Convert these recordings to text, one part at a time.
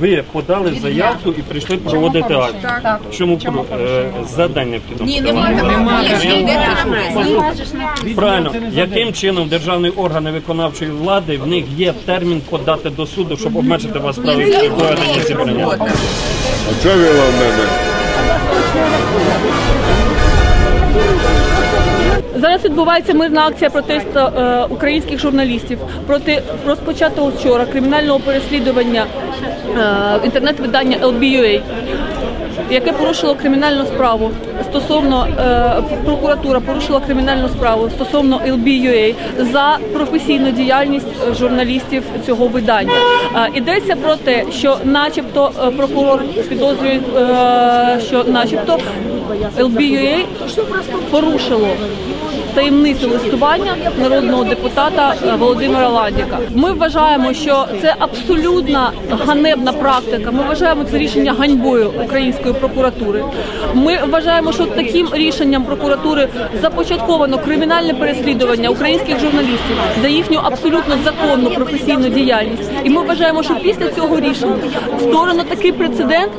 Ви подали заявку і прийшли проводити акт. Так. Чому про- е, за день необхідно? Ні, немає такого. Правильно, яким чином державні органи виконавчої влади в них є термін подати до суду, щоб обмежити вас право проведення зібрання? А що вела в мене? Зараз відбувається мирна акція протесту е, українських журналістів. Проти розпочатого вчора кримінального переслідування е, інтернет-видання LBUA, яке порушило кримінальну справу стосовно е, прокуратура порушила кримінальну справу стосовно LBUA за професійну діяльність е, журналістів цього видання. Е, Йдеться про те, що, начебто, е, прокурор підозрює, е, що, начебто, LBUA порушило таємницю листування народного депутата е, Володимира Ладіка. Ми вважаємо, що це абсолютно ганебна практика. Ми вважаємо це рішення ганьбою української прокуратури. Ми вважаємо, що таким рішенням прокуратури започатковано кримінальне переслідування українських журналістів за їхню абсолютно законну професійну діяльність. І ми вважаємо, що після цього рішення створено такий прецедент,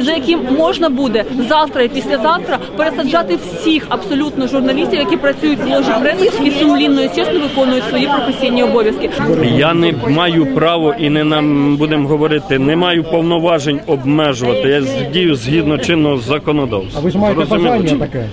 за яким можна буде завтра і післязавтра пересаджати всіх абсолютно журналістів, які працюють в ложі преси і сумлінно і чесно виконують свої професійні обов'язки. Я не маю права і не нам будемо говорити, не маю повноважень обмежувати. Я дію згідно чинного законодавства. А ви ж маєте Зрозуміло бажання чи- таке?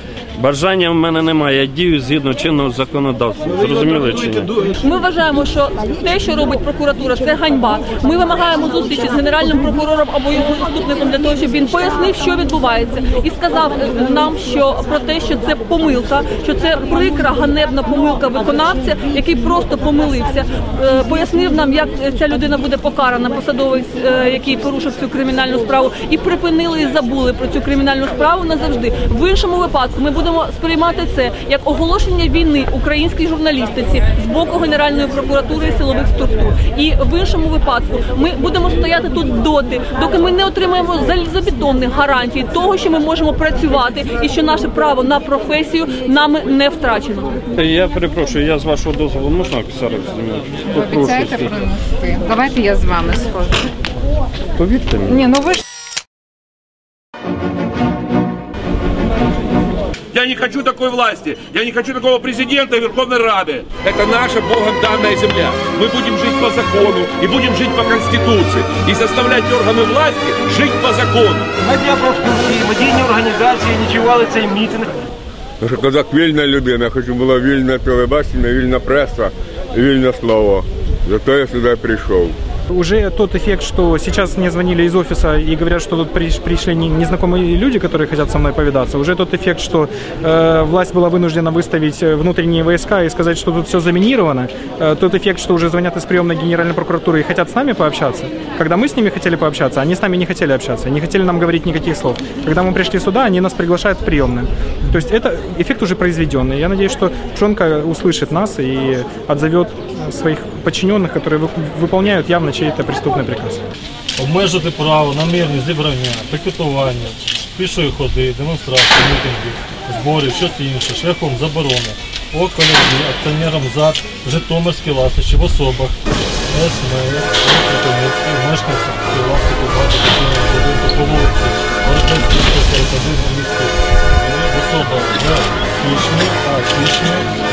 Бажання в мене немає. Я дію згідно чинного законодавства. Зрозуміли чи ні? Ми вважаємо, що те, що робить прокуратура, це ганьба. Ми вимагаємо зустрічі з генеральним прокурором або його заступником для того, щоб він пояснив, що відбувається, і сказав нам, що про те, що це помилка, що це прикра ганебна помилка виконавця, який просто помилився. Е, Пояснив нам, як ця людина буде покарана, посадовець, е, який порушив цю кримінальну справу, і припинили і забули про цю кримінальну справу назавжди. В іншому випадку ми будемо сприймати це як оголошення війни українській журналістиці з боку Генеральної прокуратури і силових структур. І в іншому випадку ми будемо стояти тут доти, доки ми не отримаємо залізобетонних гарантій того, що ми можемо працювати і що наше право на професію нами не втрачено. Я перепрошую, я з вашого дозволу можна зараз знімати? Обіцяєте принести? Давайте я з вами схожу. Повірте мені. Ні, ну ви ж Я не хочу такой власти. Я не хочу такого президента и Верховной Рады. Это наша Богом данная земля. Мы будем жить по закону и будем жить по Конституции. И заставлять органы власти жить по закону. Медіа профспілки, медійні організації ініціювали цей мітинг. Я що козак вільна людина, я хочу було вільне телебачення, вільна преса і вільне слово. Зато я сюди прийшов. Уже тот эффект, что сейчас мне звонили из офиса и говорят, что тут приш- пришли не- незнакомые люди, которые хотят со мной повидаться. Уже тот эффект, что э, власть была вынуждена выставить э, внутренние войска и сказать, что тут все заминировано. Э, тот эффект, что уже звонят из приемной Генеральной прокуратуры и хотят с нами пообщаться. Когда мы с ними хотели пообщаться, они с нами не хотели общаться, не хотели нам говорить никаких слов. Когда мы пришли сюда, они нас приглашают в приемную. То есть это эффект уже произведенный. Я надеюсь, что Пшонка услышит нас и отзовет своих подчиненных, которые вы- выполняют явно чей-то преступный приказ. обмежити право на мирні зібрання, пікетування, пішої ходи, демонстрації, мітинги, зборів, щось інше, шляхом заборони по колективі акціонерам ЗАД Житомирські ласощі в особах СМ, Кропивницький, мешканців власників багато будинку по вулиці Орденській 141 в місті. Особа а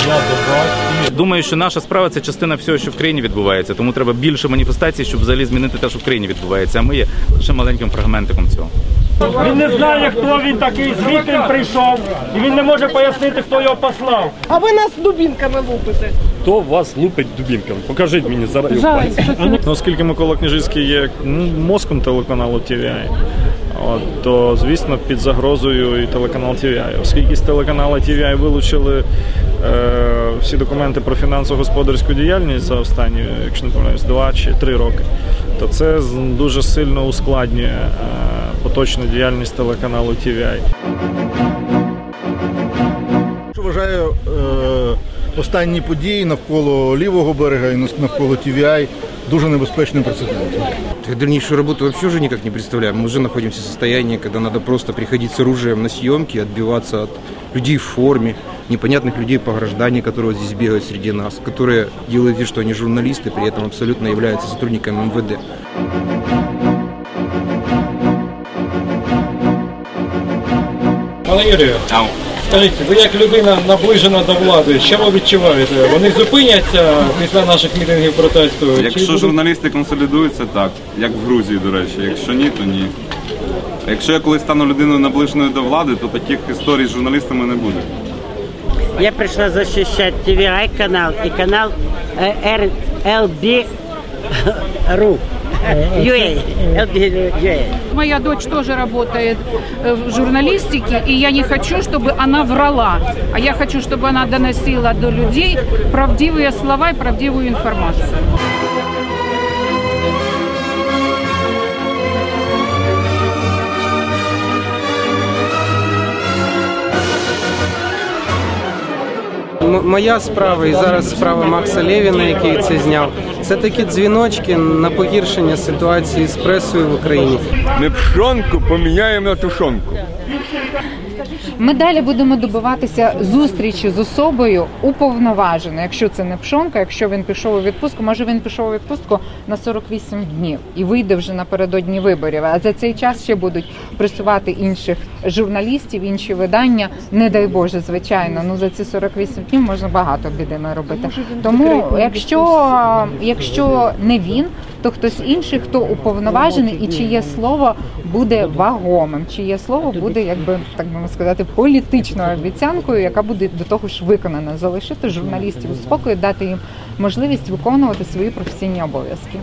я і Думаю, що наша справа це частина всього, що в країні відбувається. Тому треба більше маніфестацій, щоб взагалі змінити те, що в країні відбувається. А ми є лише маленьким фрагментиком цього. Він не знає, хто він такий, звідки він прийшов, і він не може пояснити, хто його послав. А ви нас дубінками лупите. Хто вас лупить дубінками? Покажіть мені зараз. це Оскільки Микола Княжицький є ну, мозком телеканалу TVI, от, то звісно під загрозою і телеканал TVI. Оскільки з телеканалу TVI вилучили е, всі документи про фінансово-господарську діяльність за останні, якщо не помиляюсь, два чи три роки, то це дуже сильно ускладнює е, поточну діяльність телеканалу TVI. Вважаю е, останні події навколо лівого берега і навколо TVI дуже небезпечним прецедентом. Дальнейшую работу вообще уже никак не представляем. Мы уже находимся в состоянии, когда надо просто приходить с оружием на съемки, отбиваться от людей в форме, непонятных людей по граждане, которые вот здесь бегают среди нас, которые делают вид, что они журналисты, при этом абсолютно являются сотрудниками МВД. Пане Юрію, скажіть, ви як людина наближена до влади, що ви відчуваєте? Вони зупиняться після наших мітингів протесту? Якщо журналісти консолідуються, так. Як в Грузії, до речі. Якщо ні, то ні. Якщо я колись стану людиною наближеною до влади, то таких історій з журналістами не буде. Я пришла защищать TVI канал и канал э, UA. Моя дочь тоже работает э, в журналистике, и я не хочу, чтобы она врала, а я хочу, чтобы она доносила до людей правдивые слова и правдивую информацию. Моя справа і зараз справа Макса Левіна, який це зняв. Це такі дзвіночки на погіршення ситуації з пресою в Україні. Ми пшонку поміняємо на тушонку. Ми далі будемо добиватися зустрічі з особою уповноваженою, якщо це не пшонка, якщо він пішов у відпустку, може він пішов у відпустку на 48 днів і вийде вже напередодні виборів. А за цей час ще будуть пресувати інших журналістів, інші видання. Не дай Боже, звичайно. Ну за ці 48 днів можна багато біди наробити. Тому, якщо, якщо не він, то хтось інший, хто уповноважений і чиє слово буде вагомим, чиє слово буде, якби так би сказати, політичною обіцянкою, яка буде до того ж виконана, залишити журналістів у спокою, дати їм можливість виконувати свої професійні обов'язки.